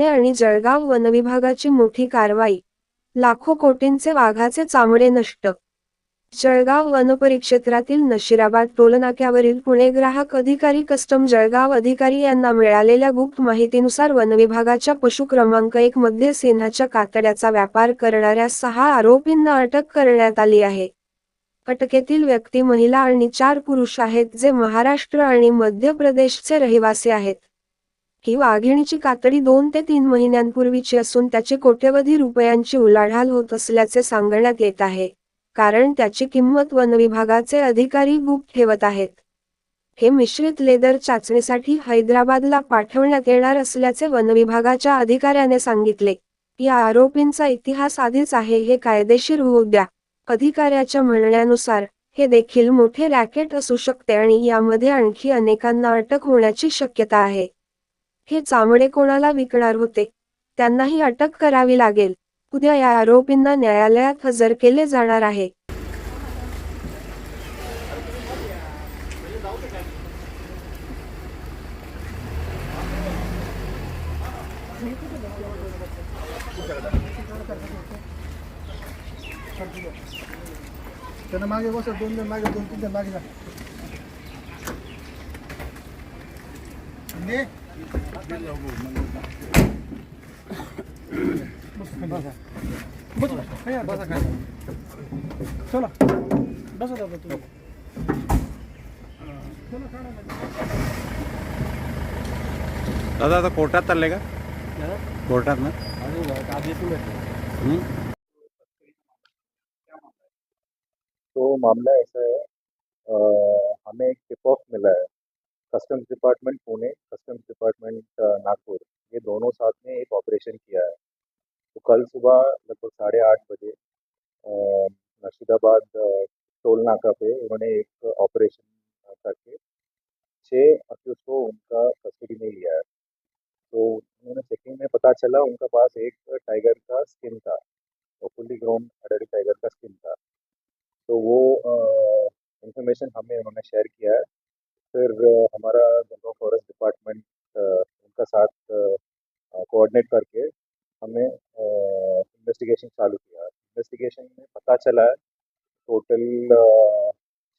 पुणे आणि जळगाव वनविभागाची मोठी कारवाई. लाखो कोटींचे वाघाचे चामडे नष्ट. जळगाव वनपरिक्षेत्रातील नशिराबाद टोलनाक्यावरील पुणे ग्राहक अधिकारी कस्टम जळगाव अधिकारी यांना मिळालेल्या गुप्त माहितीनुसार वनविभागाच्या पशु क्रमांक एक मध्ये सिंहाच्या कातड्याचा व्यापार करणाऱ्या सहा आरोपींना अटक करण्यात आली आहे. अटकेतील व्यक्ती महिला आणि चार पुरुष आहेत जे महाराष्ट्र आणि मध्य प्रदेशचे रहिवासी आहेत. ही वाघिणीची कातडी दोन ते तीन महिन्यांपूर्वीची असून त्याची कोट्यवधी रुपयांची उलाढाल होत असल्याचे सांगण्यात येत आहे. कारण त्याची किंमत वनविभागाचे अधिकारी गुप्त ठेवत आहेत. हे मिश्रित लेदर चाचणीसाठी हैदराबादला पाठवण्यात येणार असल्याचे वनविभागाच्या अधिकाऱ्याने सांगितले. या आरोपींचा इतिहास आधीच आहे हे कायदेशीर होऊ द्या. अधिकाऱ्याच्या म्हणण्यानुसार हे देखील मोठे रॅकेट असू शकते आणि यामध्ये आणखी अनेकांना अटक होण्याची शक्यता आहे. हे चामडे कोणाला विकणार होते? त्यांनाही अटक करावी लागेल. उद्या या आरोपींना न्यायालयात हजर केले जाणार आहे. त्यांना मागे बस दोन जण मागे दोन तीन जण मागे जा. चला बसा दादा तुम्ही ना. दादा आता कोर्टात चालले का? ना? तो मामला ऐसा है अ, हमें एक टिप ऑफ़ मिला है। Customs department Pune customs department Nagpur ये दोनों साथ में एक ऑपरेशन किया है। तो कल सुबह लगभग साढ़े आठ बजे नशीदाबाद टोल नाका पे उन्होंने एक ऑपरेशन करके छः अक्यूज को उनका कस्टडी में लिया है। तो उन्होंने चेकिंग में पता चला उनका पास एक टाइगर का स्किन था फुल्ली ग्रोन अडल्ट टाइगर का स्किन था। तो वो इंफॉर्मेशन हमें उन्होंने शेयर किया है। फिर हमारा जंगल फॉरेस्ट डिपार्टमेंट उनका साथ कोऑर्डिनेट करके हमने इन्वेस्टिगेशन चालू किया। इन्वेस्टिगेशन में पता चला है टोटल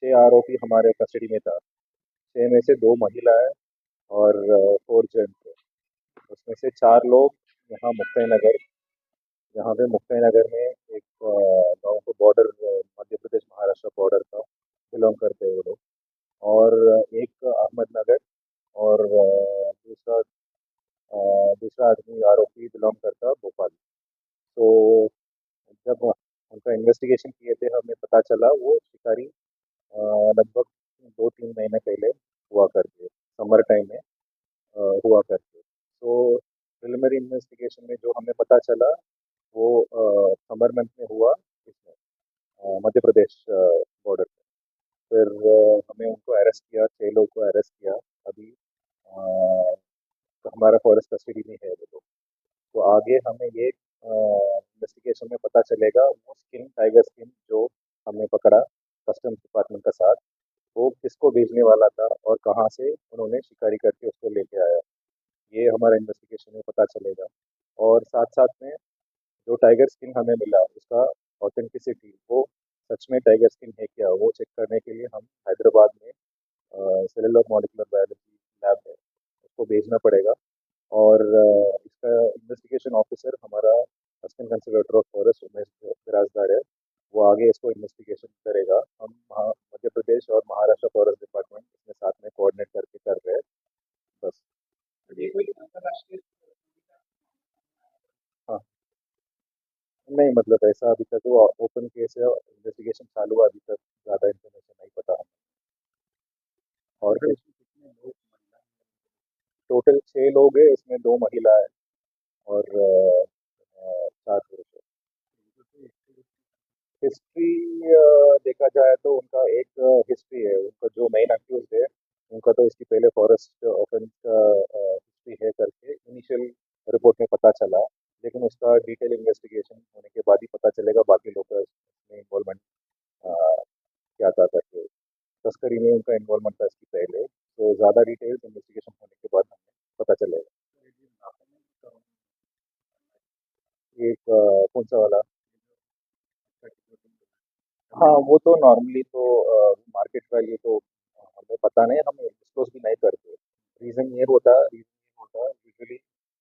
छः आरोपी हमारे कस्टडी में था। छः में से दो महिला है और फोर जेंट्स थे उसमें से चार लोग यहाँ मुक्ति नगर यहाँ पे मुक्ति नगर में एक गाँव को बॉर्डर मध्य प्रदेश महाराष्ट्र बॉर्डर का बिलोंग करते हैं वो लोग। और एक अहमदनगर और दूसरा दूसरा आदमी आरोपी बिलोंग करता भोपाल। तो जब उनका इन्वेस्टिगेशन किए थे, हमें पता चला वो शिकारी लगभग दो तीन महीने पहले हुआ करते, समर टाइम में हुआ करते। तो प्रिलिमिनरी इन्वेस्टिगेशन में जो हमें पता चला, वो समर मंथ में हुआ इसमें मध्य प्रदेश बॉर्डर पे। फिर हमें उनको अरेस्ट किया छः लोग को अरेस्ट किया। अभी अ, तो हमारा फॉरेस्ट कस्टडी में है वो लोग। तो आगे हमें ये इन्वेस्टिगेशन में पता चलेगा वो स्किन टाइगर स्किन जो हमने पकड़ा कस्टम्स डिपार्टमेंट का साथ वो किसको भेजने वाला था और कहाँ से उन्होंने शिकारी करके उसको लेके आया। ये हमारा इन्वेस्टिगेशन में पता चलेगा। और साथ साथ में जो टाइगर स्किन हमें मिला उसका ऑथेंटिसिटी वो सच में टाइगर स्किन है क्या? वो चेक करने के लिए हम हैदराबाद में सेलुलर मॉलिकुलर बायोलॉजी लैब है। उसको भेजना पड़ेगा। और इसका इन्वेस्टिगेशन ऑफिसर हमारा assistant conservator of forest Umesh Birajdar है। वो आगे इसको इन्वेस्टिगेशन करेगा। हम मध्य प्रदेश और महाराष्ट्र फॉरेस्ट डिपार्टमेंट इसमें साथ में कोऑर्डिनेट करके कर रहे हैं। बस हाँ नहीं मतलब ऐसा अभी तक वो ओपन केस है इन्वेस्टिगेशन चालू है अभी तक ज़्यादा इन्फॉर्मेशन नहीं पता हमें और टोटल छः लोग हैं? इसमें दो महिला है और चार पुरुष है। हिस्ट्री देखा जाए तो उनका एक हिस्ट्री है। उनका जो मेन अक्यूज है उनका तो इसकी पहले फॉरेस्ट ऑफेंस का हिस्ट्री है करके। इनिशियल रिपोर्ट में पता चला। लेकिन उसका डिटेल इन्वेस्टिगेशन होने के बाद ही पता चलेगा, बाकी लोग का इन्वॉल्वमेंट क्या था करके। तस्करी में उनका इन्वॉल्वमेंट था इसकी पहले। तो ज़्यादा डिटेल्स इन्वेस्टिगेशन होने के बाद हमें पता चलेगा। एक कौन सा वाला? हाँ वो तो नॉर्मली तो मार्केट वैल्यू तो हमें पता नहीं, हम डिस्क्लोज भी नहीं करते। रीज़न ये होता रीज़न ये होता यूजुअली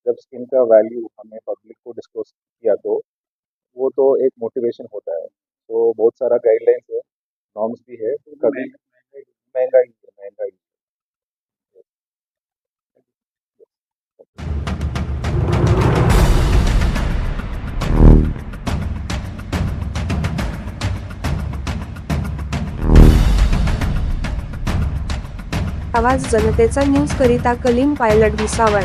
जब स्किन का वैल्यू हमें किया तो वो तो एक मोटिवेशन होता है। तो बहुत सारा गाइडलाइंस है नॉर्म्स भी है कभी महँगाई है महँगाई आवाज़ जनतेचा न्यूज़ करिता कलीम पायलट भुसावळ